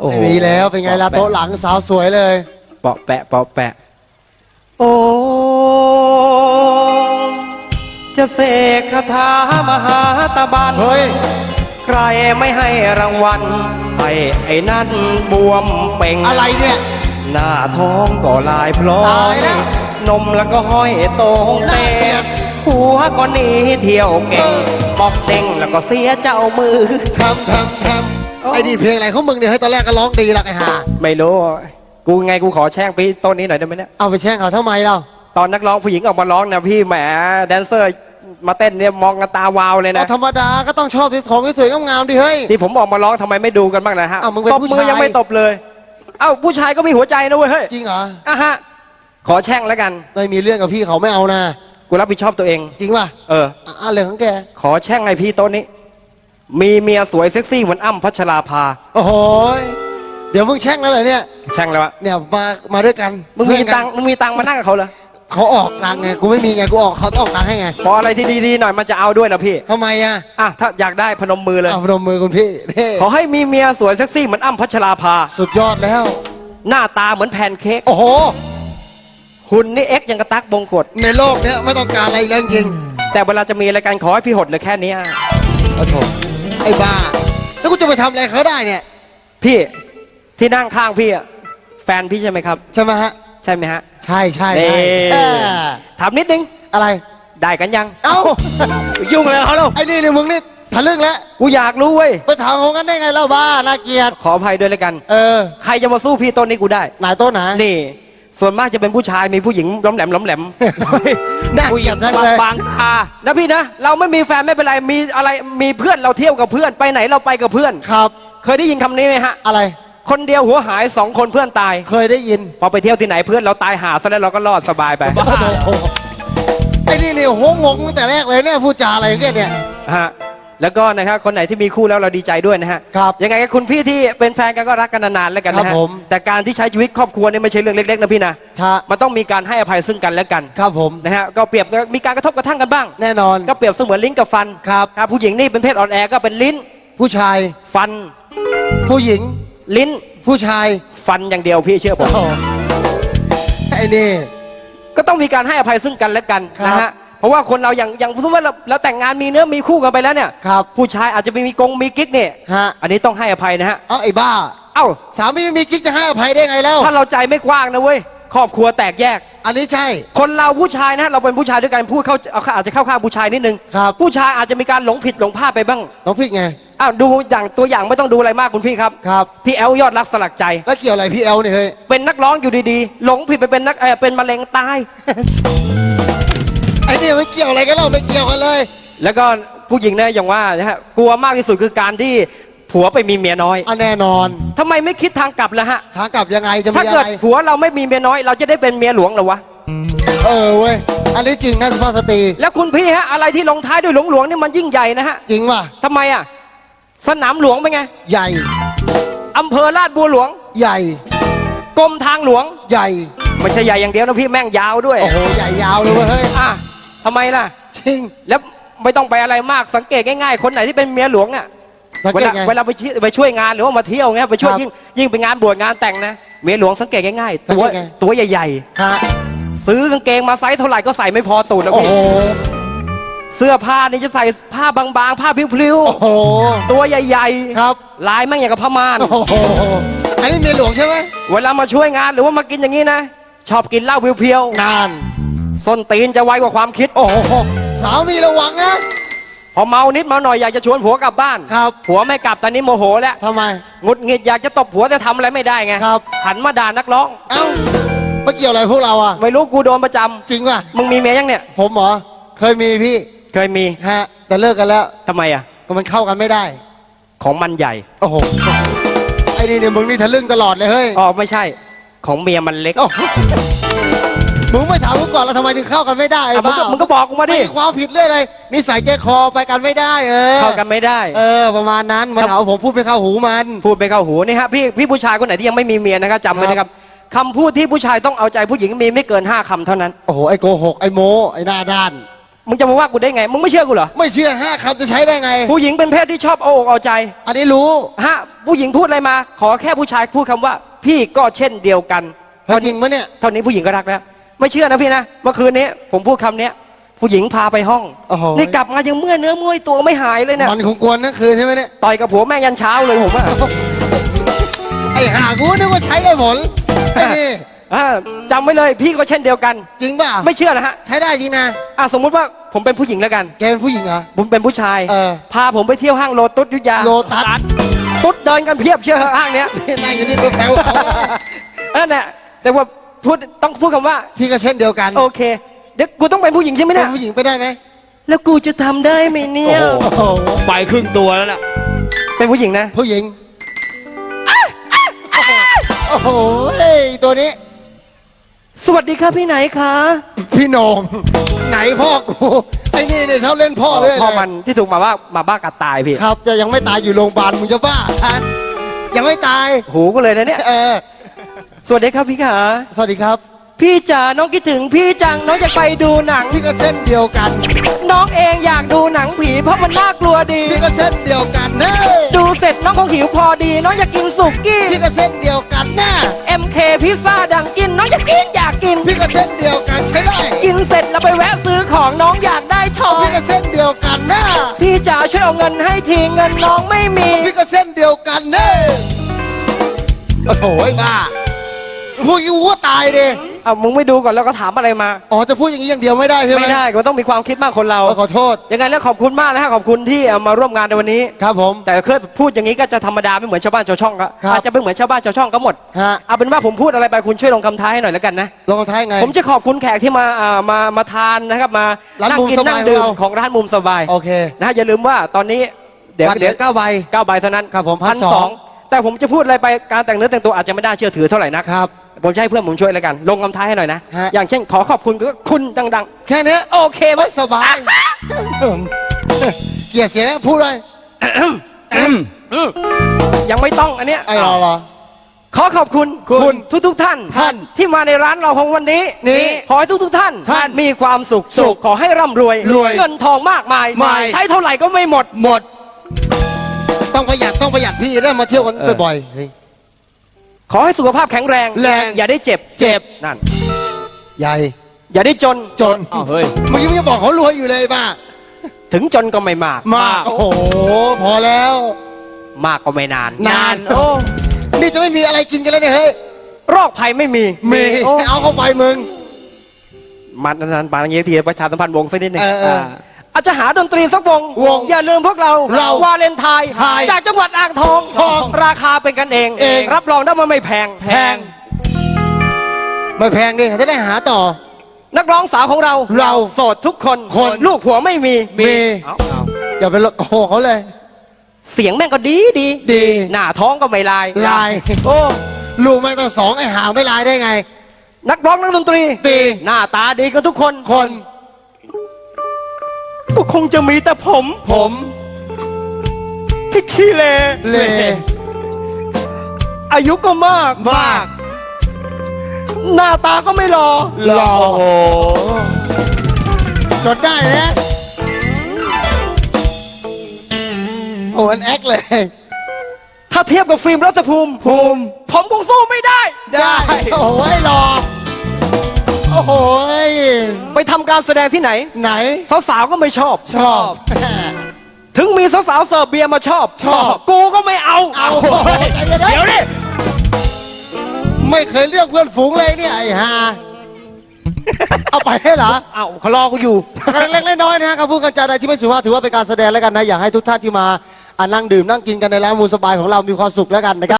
โอ้โหไม่มีแล้วเป็นไงล่ะโต๊ะหลังสาวสวยเลย เปาะแปะเปาะแปะ โอ้จะเสกคาถามหาตะบัน เฮ้ย ใครไม่ให้รางวัลให้ไอ้นั่นบวมเป่ง อะไรเนี่ย หน้าท้องก็ลายพลอตายยแล้วนมแล้วก็ห้อยโตงเตน่าเกลียดหัวก็หนีเที่ยวเก่งปอกเต็งแล้วก็เสียเจ้ามือ ทำทำทโอ้ำ ไอ้นี่เพลงอะไรของมึงเนี่ยให้ตอนแรกก็ร้องดีหลักไอ้ห่าไม่รู้ กูไงกูขอแช่งพี่ต้นนี้หน่อยได้ไหมเนี่ย เอาไปแช่งเขาทำไมเราตอนนักร้องผู้หญิงออกมาร้องนะพี่แหมแดนเซอร์มาเต้นเนี่ยมองกันตาวาวเลยเอานะธรรมดาก็ต้องชอบของสวยๆงามๆดิเฮ้ย ที่ผมออกมาร้องทำไมไม่ดูกันบ้างนะฮะอ้าวมึงเป็นตบผู้มือชาย ยังไม่ตบเลย เอ้าผู้ชายก็มีหัวใจนะเว้ยเฮ้ยจริงเหรออะฮะขอแช่งแล้วกันไม่มีเรื่องกับพี่เขาไม่เอานะ กูรับผิดชอบตัวเอง จริงป่ะเออ อะอะเรื่องของแกขอแช่งไอพี่โต๊ะนี้ มีเมียสวยเซ็กซี่เหมือนอ้ำพัชราภา โอ้โหยเดี๋ยวมึงแช่งแล้วเหรอเนี่ย แช่งแล้วอะเนี่ยมา มาด้วยกันมึงมีเพื่อนกันตังค์มึงมีตังค์มานั่งกับเขาเหรอเขาออกตังค์ไง กูไม่มีไง กูออกเขาต้องออกตังค์ให้ไงพออะไรที่ดีๆหน่อยมันจะเอาด้วยนะพี่ทำไมอะอะถ้าอยากได้พนมมือเลย เอาพนมมือคุณพี่เท่ขอให้มีเมียสวยเซ็กซี่เหมือนอ้ำพัชราภา สุดยอดแล้ว หน้าตาเหมือนแพนเค้กโอ้โห หุ่นนี่เอ็กยังกระตักบงกฎในโลกเนี้ยไม่ต้องการอะไรอีกแล้วจริงแต่เวลาจะมีอะไรกันขอให้พี่หดเหลือแค่เนี้ยโอ้โถ ไอ้บ้า แล้วกูจะไปทำอะไรเขาได้เนี่ย พี่ที่นั่งข้างพี่อะแฟนพี่ใช่ไหมครับ ใช่ไหมฮะ ใช่ไหมฮะ ใช่ใช่นี่ใช่เออถามนิดนึง อะไร ได้กันยัง เอ้า ยุ่งเลยเขาแล้วไอ้นี่เนี่ยมึงนี่ทะลึ่งแล้ว กูอยากรู้เว้ย ไปถามเขากันได้ไงเล่าบ้าน่าเกลียด ขออภัยด้วยแล้วกัน เออ ใครจะมาสู้พี่ต้นนี้กูได้นายโต๊ะไหนนี่ ส่วนมากจะเป็นผู้ชายมีผู้หญิงล้มแหลมล้มแหลม น่าเกลียดจังเลย บางตานะพี่นะ เราไม่มีแฟนไม่เป็นไรมีอะไรมีเพื่อนเราเที่ยวกับเพื่อนไปไหนเราไปกับเพื่อน ครับ เคยได้ยินคำนี้ไหมฮะ อะไร คนเดียวหัวหายสองคนเพื่อนตาย เคยได้ยินพอไปเที่ยวที่ไหนเพื่อนเราตายหาซะแล้วเราก็รอดสบายไปโอ้โหไอ้นี่เนี่ยโหงงตั้งแต่แรกเลยเนี่ยพูดจาอะไรอย่างเงี้ยเนี่ย ฮะ แล้วก็นะครับคนไหนที่มีคู่แล้วเราดีใจด้วยนะฮะครับยังไงก็คุณพี่ที่เป็นแฟนกันก็รักกันนานๆแล้วกันนะครัฮะบผมแต่การที่ใช้ชีวิตครอบครัวเนี่ยไม่ใช่เรื่องเล็กๆนะพี่นะฮะ มันต้องมีการให้อภัยซึ่งกันและกันครับผม นะฮะก็เปรียบมีการกระทบกระทั่งกันบ้าง แน่นอน ก็เปรียบเสมือนลิ้นกับฟันครับครับผู้หญิงนี่เป็นเพศอ่อนแอก็เป็นลิ้นผู้ชาย ฟัน ผู้หญิง ลิ้นผู้ชายฟันอย่างเดียวพี่เชื่อผโอ้ม โหไอ้นี่ ก็ต้องมีการให้อภัยซึ่งกันและกันครับ นะฮะเพ ราะว่าคนเราอย่างอย่างสมมติว่าเราเราแต่งงานมีเนื้อมีคู่กันไปแล้วเนี่ย ครับ ผู้ชายอาจจะไปมีกงมีกิ๊กเนี่ยฮะ อันนี้ต้องให้อภัยนะฮะ เอาไอ้บ้า เอ้า สามีไม่มีกิ๊กจะให้อภัยได้ไงแล้ว ถ้าเราใจไม่กว้างนะเว้ย ครอบครัวแตกแยก อันนี้ใช่ คนเราผู้ชายนะเราเป็นผู้ชายด้วยกันพูดเข้าเอาอาจจะเข้าข้างผู้ชายนิดนึง ครับ ผู้ชายอาจจะมีการหลงผิดหลงพลาดไปบ้าง น้องพี่ไง อ้าวดูอย่างตัวอย่างไม่ต้องดูอะไรมากคุณพี่ครับ ครับ พี่แอลยอดรักสลักใจ แล้วเกี่ยวอะไรพี่เอลเนี่ยเฮ้ย เป็นนักร้องอยู่ดีๆ หลงผิดไปเป็นนักเออเป็นมะเร็งตาย ไอ้นี่ไม่เกี่ยวอะไรกันเราไม่เกี่ยวกันเลย แล้วก็ผู้หญิงเนี่ยอย่างว่านะฮะกลัวมากที่สุดคือการที่ผัวไปมีเมียน้อยอะแน่นอนทำไมไม่คิดทางกลับล่ะฮะ ทางกลับยังไงจะถ้ามีอะเกิดไรผัวเราไม่มีเมียน้อย เราจะได้เป็นเมียหลวงเหรอวะ เออเว้ยอันนี้จริงนะสุภาพสตรีแล้วคุณพี่ฮะอะไรที่ลงท้ายด้วยหลวงหลวงนี่มันยิ่งใหญ่นะฮะจริงป่ะทำไมอะ สนามหลวงเป็นไงใหญ่ อำเภอลาดบัวหลวงใหญ่ กรมทางหลวง ใหญ่ ไม่ใช่ใหญ่อย่างเดียวนะพี่แม่งยาวด้วย โอ้โห ใหญ่ยาวเลยเว้ยเฮ้ย อะ ทำไมล่ะ จริง แล้วไม่ต้องไปอะไรมากสังเกตง่ายๆ คนไหนที่เป็นเมียหลวงอะสังเวเกตลาไง เวลาไปช่วยไปช่วยงานหรือว่ามาเที่ยวเงี้ยไปช่วยครับยิ่งยิ่งไปงานบวชงานแต่งนะเมียหลวงสังเกตง่ายๆตัวสังเกตไง ตัวใหญ่ฮะๆ ซื้อกางเกงมาไซส์เท่าไหร่ก็ใส่ไม่พอตูดแล้วโอ้พี่โหเสื้อผ้านี่จะใส่ผ้าบางๆ ผ้าพลิ้วโอ้โห ๆตัวใหญ่ครับ ๆลายแม่งอย่างกับพม่าน โอ้โห อันนี้เมียหลวงใช่ไหมเวลามาช่วยงานหรือว่ามากินอย่างนี้นะ ชอบกินเหล้าเพียวนานๆ ส้นตีนจะไวกว่าความคิด โอ้โหสามีระวังนะ พอเมานิดเมาหน่อยอยากจะชวนผัวกลับบ้านครับ ผัวไม่กลับตอนนี้โมโหแล้วทำไมหงุดหงิดอยากจะตบผัวแต่ทำอะไรไม่ได้ไงครับ หันมาด่านักร้อง เอ้าไม่เกี่ยวอะไรพวกเราอะ ไม่รู้กูโดนประจำจริงป่ะมึงมีเมียยังเนี่ย ผมเหรอ เคยมีพี่ เคยมีฮะ แต่เลิกกันแล้ว ทำไมอะ ก็มันเข้ากันไม่ได้ ของมันใหญ่ โอ้โห ไอ้นี่เนี่ยมึงนี่ทะลึ่งตลอดเลยเฮ้ย อ๋อไม่ใช่ ของเมียมันเล็ก โอ้โห มึงไม่ถามกูก่อนแล้วทำไมถึงเข้ากันไม่ได้อะมึงบ้าก็มึงก็บอกกูมาดิ ไความผิดเรื่อยเลยนิสัยใจคอไปกันไม่ได้ เออเข้ากันไม่ได้ เออ ประมาณนั้นมันครับ หาว่าผมพูดไปเข้าหูมัน พูดไปเข้าหูนี่ฮะพี่พี่ผู้ชายคนไหนที่ยังไม่มีเมียนะครับจำไว้นะครับคำพูดที่ผู้ชายต้องเอาใจผู้หญิงมีไม่เกินห้าคำเท่านั้น โอ้โห ไอ้โกหก ไอ้โมไอ้หน้าด้าน มึงจะมาว่ากูได้ไง มึงไม่เชื่อกูเหรอ ไม่เชื่อห้าคำจะใช้ได้ไง ผู้หญิงเป็นเพศที่ชอบเอาอกเอาใจ อันนี้รู้ ฮะ ผู้หญิงพูดอะไรมา ขอแค่ผู้ชายพูดคำว่า พี่ก็เช่นเดียวกัน เฮ้ยจริงปะเนี่ย เท่านี้ผู้หญิงก็รักแล้ว ไม่เชื่อนะพี่นะเมื่อคืนนี้ผมพูดคำเนี้ยผู้หญิงพาไปห้องโอ้โห นี่กลับมายังเมื่อยเนื้อเมื่อยตัวไม่หายเลยเนี่ยมันคงกวนทั้งคืนใช่ไหมเนี่ย ต่อยกับผัวแม่งยันเช้าเลยผมอะไอ้ห่ากูนึกว่าใช้ได้ผลไอ้นี่อ่าจำไว้เลยพี่ก็เช่นเดียวกัน จริงป่ะไม่เชื่อนะฮะใช้ได้จริงนะ อะสมมุติว่าผมเป็นผู้หญิงแล้วกัน แกเป็นผู้หญิงเหรอ ผมเป็นผู้ชาย เออ พาผมไปเที่ยวห้างโลตุสยุทธยาโลตัสตุ๊ดเดินกันเพียบเชื่อห้างเนี้ย นั่งอยู่นี่เพื่อแซวเขานั่นแหละแต่ว่า พูดต้องพูดคำว่า พี่ก็เช่นเดียวกันโอเค เดี๋ยวกูต้องเป็นผู้หญิงใช่ไหมเป็เนี่ยนผู้หญิงไปได้ไหมแล้วกูจะทำได้ไหมเนี่ย โอ้โหไปครึ่งตัวแล้วล่ะเป็นผู้หญิงนะ ผู้หญิงโอ้โหเฮ้ยตัวนี้ สวัสดีครับพี่ไหนคะพี่โหนงไหนพ่อกูไอ้นี่เนี่ยชอบเล่นพ่อเลยพ่อมันที่ถูกมาว่ามาบ้ากัดตายพี่ครับจะยังไม่ตายอยู่โรงพยาบาลมึงจะบ้าฮะยังไม่ตาย หูก็เลยนะเนี่ย เออ สวัสดีครับพี่ขาสวัสดีครับ พี่จ๋าน้องคิดถึงพี่จังน้องจะไปดูหนัง พี่ก็เช่นเดียวกัน น้องเองอยากดูหนังผีเพราะมันน่ากลัวดี พี่ก็เช่นเดียวกันเน่ดูเสร็จน้องคงหิวพอดี น้องอยากกินสุกี้พี่ก็เช่นเดียวกันแน่ MK พิซซ่าดังกิน น้องอยากกินอยากกิน พี่ก็เช่นเดียวกันใช้ได้กินเสร็จแล้วไปแวะซื้อของน้องอยากได้ทองพี่ก็เช่นเดียวกันแน่พี่จ๋าช่วยเอาเงินให้ทีเงินน้องไม่มี พี่ก็เช่นเดียวกันเน่โอ้โหไอ้บ้า พูดอย่างนี้วัวตายดิอะมึงไม่ดูก่อนแล้วก็ถามอะไรมา อ๋อจะพูดอย่างนี้อย่างเดียวไม่ได้ใช่ไหมไม่ได้ก็ต้องมีความคิดมากคนเราขอโทษ ยังไงแล้วขอบคุณมากนะฮะขอบคุณที่เอามาร่วมงานในวันนี้ ครับผม แต่เคยพูดอย่างนี้ก็จะธรรมดาไม่เหมือนชาวบ้านชาวช่องก็ครับ อาจจะไม่เหมือนชาวบ้านชาวช่องก็หมด ฮะเอาเป็นว่าผมพูดอะไรไปคุณช่วยลงคำท้ายให้หน่อยแล้วกันนะลงท้ายไง ผมจะขอบคุณแขกที่มาอ่ามามาทานนะครับมาร้านนั่งมุมกินสบายนั่งดื่มของเรา ของร้านมุมสบายโอเคนะฮะอย่าลืมว่าตอนนี้เดี๋ยวบัตรเหลืเดี๋ยอวเก้าใบ เก้าใบเท่านั้นครับผมพัน1,200สอง แต่ผมจะพูดอะไรไปการแต่งเนื้อแต่งตัวอาจจะไม่น่าเชื่อถือเท่าไหร่นัก ครับ ผมจะให้เพื่อนผมช่วยแล้วกัน ลงคำท้ายให้หน่อยนะ ฮะ อย่างเช่นขอขอบคุณก็คุณดังแค่เนี้ยๆ โอเคไหม ไม่สบายเกลียดเสียงนะพูดเลยอืมยังไม่ต้องอันเนี้ยไอ้รอรอ ขอขอบคุณคุณทุกทุกๆท่านท่านที่มาในร้านเราของวันนี้นี้ขอให้ทุกทุกๆท่านท่านมีความสุขสุขขอให้ร่ำรวยรวยเงินทองมากมายมาย ใช้เท่าไหร่ก็ไม่หมด หมด ต้องประหยัดต้องประหยัดพี่ได้มาเที่ยวกันเออ บ่อยๆเฮ้ย ขอให้สุขภาพแข็งแรง แรง อย่าได้เจ็บ เจ็บ นั่น ใหญ่ อย่าได้จน จน อ้าวเฮ้ย เมื่อกี้มึงจะบอกเขารวยอยู่เลยบ้าถึงจนก็ไม่มาก มาก โอ้โห พอแล้ว มากก็ไม่นาน นาน โอ้ นี่จะไม่มีอะไรกินกันแล้วเนี่ยเฮ้ย โรคภัยไม่มี มี โอ้เอาเข้าไปมึงมานานๆปานอย่างนี้ทีประชาสัมพันธ์วงสักนิดหนึงเออเออ อาจจะหาดนตรีสักวงวงอย่าลืมพวกเราเราวาเลนไทน์ไทยจากจังหวัดอ่างทองทองราคาเป็นกันเองเอง รับรองได้ว่าไม่แพง แพง ไม่แพงดิจะได้หาต่อ นักร้องสาวของเราเราโสดทุกคนคน ลูกผัวไม่มี มีเอ้าอย่าไปโกหกเขาเลย เสียงแม่งก็ดีดีดี หน้าท้องก็ไม่ลายลาย โอ้ลูกแม่งตั้งสองไอ้หาไม่ลายได้ไง นักร้องนักดนตรี ดี หน้าตาดีกันทุกคน คน ก็คงจะมีแต่ผม ผมที่ขี้เลเลอายุก็มาก มาก หน้าตาก็ไม่รอหล่อจดได้นะโอ้มันแอคเลย ถ้าเทียบกับฟิล์มรัตภูมิ ภูมิ ผมคงสู้ไม่ได้ ได้ โอ้โหหล่อ โอ้โหไปทำการแสดงที่ไหน ไหน สาวๆก็ไม่ชอบ ชอบ ถึงมีสาวๆเสิร์ฟเบียร์มาชอบ ชอบ กูก็ไม่เอาเอาใจเย็นนะ เดี๋ยวดิไม่เคยเลือกเพื่อนฝูงเลยเนี่ยไอ้ห่าเอาไปให้เหรอ เอาเขารอกูอยู่กันเล็กๆน้อยๆนะฮะคำพูดกันจาใดที่ไม่สุภาพถือว่าเป็นการแสดงแล้วกันนะ อยากให้ทุกท่านที่มาอ่านั่งดื่มนั่งกินกันในร้านมูลสบายของเรามีความสุขแล้วกันนะครับ